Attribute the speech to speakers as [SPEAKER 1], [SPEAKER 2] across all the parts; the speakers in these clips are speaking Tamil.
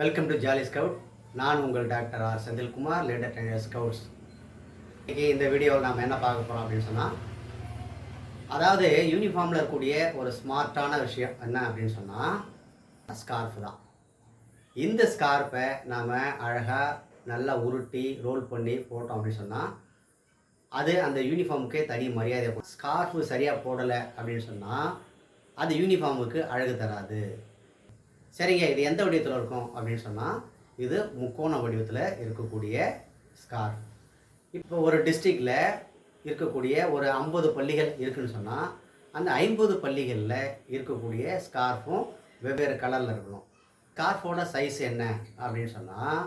[SPEAKER 1] வெல்கம் டு ஜாலி ஸ்கவுட் நான் உங்கள் doctor R Senthilkumar later trainer scouts இன்றைக்கி இந்த வீடியோவில் நாம் என்ன பார்க்க போகிறோம் அப்படின்னு சொன்னால் அதாவது யூனிஃபார்மில் இருக்கக்கூடிய ஒரு ஸ்மார்ட்டான விஷயம் என்ன அப்படின்னு சொன்னால் ஸ்கார்ஃப் தான். இந்த ஸ்கார்ஃபை நாம் அழகாக நல்லா உருட்டி ரோல் பண்ணி போட்டோம் அப்படின்னு சொன்னால் அது அந்த யூனிஃபார்முக்கே தனி மரியாதை ஸ்கார்ஃபு சரியாக போடலை அப்படின்னு சொன்னால் அது யூனிஃபார்முக்கு அழகு தராது. சரிங்க இது எந்த வடிவத்தில் இருக்கும் அப்படின்னு சொன்னால் இது முக்கோண வடிவத்தில் இருக்கக்கூடிய ஸ்கார்ஃப் இப்போ ஒரு டிஸ்ட்ரிக்டில் இருக்கக்கூடிய ஒரு ஐம்பது பள்ளிகள் இருக்குதுன்னு சொன்னால் அந்த ஐம்பது பள்ளிகளில் இருக்கக்கூடிய ஸ்கார்ஃபும் வெவ்வேறு கலரில் இருக்கணும். ஸ்கார்ஃபோட சைஸ் என்ன அப்படின்னு சொன்னால்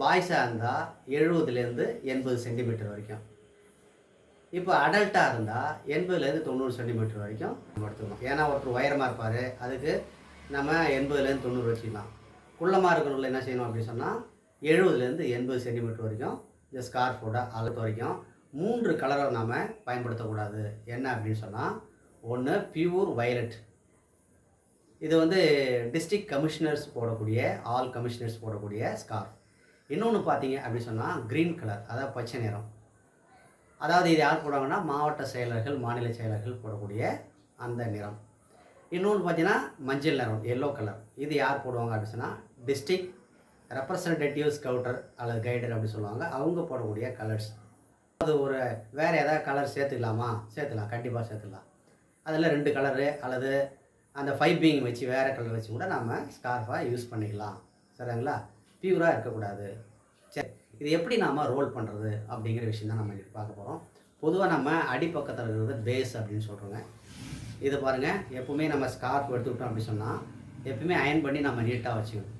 [SPEAKER 1] பாய்ஸாக இருந்தால் எழுபதுலேருந்து எண்பது சென்டிமீட்டர் வரைக்கும். இப்போ அடல்ட்டாக இருந்தால் எண்பதுலேருந்து தொண்ணூறு சென்டிமீட்டர் வரைக்கும். நம்ம எடுத்துக்கணும் ஏன்னா ஒருத்தர் உயரமாக இருப்பார் அதுக்கு நம்ம எண்பதுலேருந்து தொண்ணூறு வச்சுக்கலாம். குள்ளமாக இருக்கிறவங்கள என்ன செய்யணும் அப்படின்னு சொன்னால் எழுபதுலேருந்து எண்பது சென்டிமீட்டர் வரைக்கும் இந்த ஸ்கார்ஃபோட அளவு வரைக்கும் மூன்று கலரை நாம் பயன்படுத்தக்கூடாது. என்ன அப்படின்னு சொன்னால் ஒன்று பியூர் வயலட் இது வந்து டிஸ்ட்ரிக்ட் கமிஷனர்ஸ் போடக்கூடிய ஆல் கமிஷனர்ஸ் போடக்கூடிய ஸ்கார்ஃப் இன்னொன்று பார்த்தீங்க அப்படின்னு சொன்னால் க்ரீன் கலர் அதாவது பச்சை நிறம். அதாவது இது யார் போடுவாங்கன்னா மாவட்ட செயலர்கள் மாநில செயலர்கள் போடக்கூடிய அந்த நிறம். இன்னொன்று பார்த்தீங்கன்னா மஞ்சள் நிறம் எல்லோ கலர் இது யார் போடுவாங்க அப்படின்னு சொன்னால் டிஸ்ட்ரிக்ட் ரெப்ரசன்டேட்டிவ் ஸ்கவுட்டர் அல்லது கைடர் அப்படின்னு சொல்லுவாங்க. அவங்க போடக்கூடிய கலர்ஸ் அது ஒரு வேறு ஏதாவது கலர் சேர்த்துக்கலாமா? சேர்த்துக்கலாம். கண்டிப்பாக சேர்த்துக்கலாம். அதில் ரெண்டு கலரு அல்லது அந்த ஃபைப்பிங் வச்சு வேறு கலர் வச்சு கூட நம்ம ஸ்கார்ஃபாக யூஸ் பண்ணிக்கலாம். சரிங்களா? பியூராக இருக்கக்கூடாது. சரி. இது எப்படி நாம் ரோல் பண்ணுறது அப்படிங்கிற விஷயம் தான் நம்ம பார்க்க போகிறோம் பொதுவாக நம்ம அடிப்பக்கத்தில் இருக்கிறது பேஸ் அப்படின்னு சொல்கிறோங்க இது பாருங்கள் எப்பவுமே நம்ம ஸ்கார்ஃப் எடுத்துக்கிட்டோம் அப்படின்னு சொன்னால் எப்பவுமே அயன் பண்ணி நம்ம நீட்டாக வச்சுக்கணும்.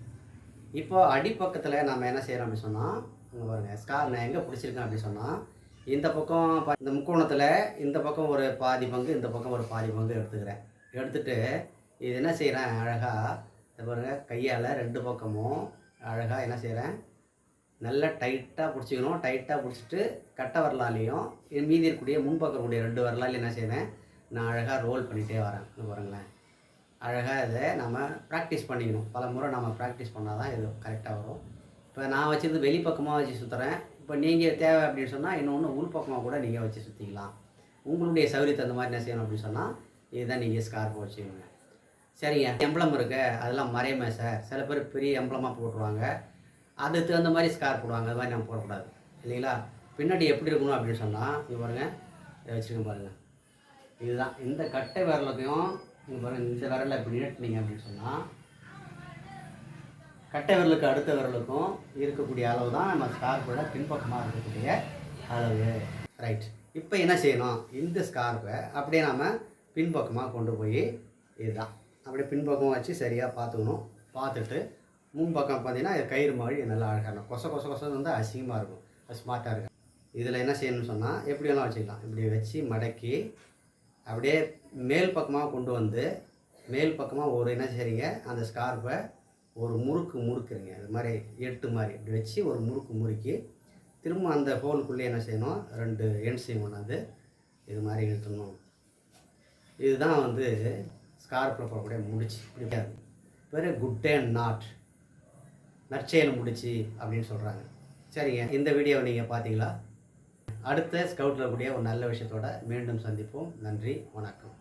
[SPEAKER 1] இப்போ அடிப்பக்கத்தில் நம்ம என்ன செய்கிறோம் அப்படின்னு சொன்னால் அங்கே பாருங்கள் ஸ்கார் நான் எங்கே பிடிச்சிருக்கேன் அப்படின்னு சொன்னால் இந்த பக்கம் இந்த முக்கோணத்தில் இந்த பக்கம் ஒரு பாதி பங்கு இந்த பக்கம் ஒரு பாதி பங்கு எடுத்துக்கிறேன். எடுத்துகிட்டு இது என்ன செய்கிறேன் அழகாக இது பாருங்கள் கையால் ரெண்டு பக்கமும் அழகாக என்ன செய்கிறேன் நல்லா டைட்டாக பிடிச்சிக்கணும். டைட்டாக பிடிச்சிட்டு கட்டை வரலாலையும் மீதி இருக்கக்கூடிய முன்பக்கக்கூடிய ரெண்டு வரலாலையும் என்ன செய்கிறேன் நான் அழகாக ரோல் பண்ணிகிட்டே வரேன். பாருங்களேன். அழகாக இதை நம்ம ப்ராக்டிஸ் பண்ணிக்கணும். பல முறை நம்ம ப்ராக்டிஸ் பண்ணால் தான் இது கரெக்டாக வரும். இப்போ நான் வச்சுருந்து வெளிப்பக்கமாக வச்சு சுற்றுறேன் இப்போ நீங்கள் தேவை அப்படின்னு சொன்னால் இன்னொன்று உள்பக்கமாக கூட நீங்கள் வச்சு சுற்றிக்கலாம் உங்களுடைய சௌரியத்தை அந்த மாதிரி என்ன செய்யணும் அப்படின்னு சொன்னால் இதுதான் நீங்கள் ஸ்கார்ஃப் வச்சுக்கோங்க. சரிங்க. எம்பளம் இருக்கு. அதெல்லாம் மறையுமே சார் சில பேர் பெரிய எம்பளமாக போட்டுருவாங்க. அதுக்கு தகுந்த மாதிரி ஸ்கார் போடுவாங்க. அது மாதிரி நம்ம போடக்கூடாது. இல்லைங்களா? பின்னாடி எப்படி இருக்கணும் அப்படின்னு சொன்னால் இங்கே பாருங்கள் இதை வச்சுக்கோங்க பாருங்கள் இதுதான். இந்த கட்டை விரலுக்கும் இந்த விரலை இப்படி நீட்டினீங்க அப்படின்னு சொன்னால் கட்டை விரலுக்கு அடுத்த விரலுக்கும் இருக்கக்கூடிய அளவு தான் நம்ம ஸ்கார்ஃபோட பின்பக்கமாக இருக்கக்கூடிய அளவு. ரைட் இப்போ என்ன செய்யணும்? இந்த ஸ்கார்பை அப்படியே நாம் பின்பக்கமாக கொண்டு போய் இதுதான். அப்படியே பின்பக்கம் வச்சு சரியாக பார்த்துக்கணும். பார்த்துட்டு முன்பக்கம் பார்த்தீங்கன்னா கயிறு மாதிரி நல்லா அழகாக இருக்கும். கொச கொச கொசம் வந்து அசிங்கமாக இருக்கும். அது ஸ்மார்ட்டாக இருக்கும். இதில் என்ன செய்யணும்னு சொன்னால் எப்படி வேணால் வச்சுக்கலாம்? இப்படி வச்சு மடக்கி அப்படியே மேல் பக்கமாக கொண்டு வந்து மேல் பக்கமாக ஒரு என்ன செய்றீங்க? அந்த ஸ்கார்ஃபை ஒரு முறுக்கு முறுக்குறீங்க. அது மாதிரி எட்டு மாதிரி இப்படி வச்சு ஒரு முறுக்கு முறுக்கி திரும்ப அந்த ஹோலுக்குள்ளே என்ன செய்யணும்? ரெண்டு எண்ட்ஸையும் கொண்டாந்து இது மாதிரி இழுத்துடணும். இதுதான் வந்து ஸ்கார்ஃபில் போடக்கூடிய முடிச்சு. பிடிக்காது பேர் குட் அண்ட் நாட் நற்செயல் முடிச்சு அப்படின்னு சொல்கிறாங்க சரிங்க. இந்த வீடியோவை நீங்கள் பார்த்தீங்களா? அடுத்த ஸ்கவுட்டில் கூடிய ஒரு நல்ல விஷயத்தோட மீண்டும் சந்திப்போம். நன்றி வணக்கம்.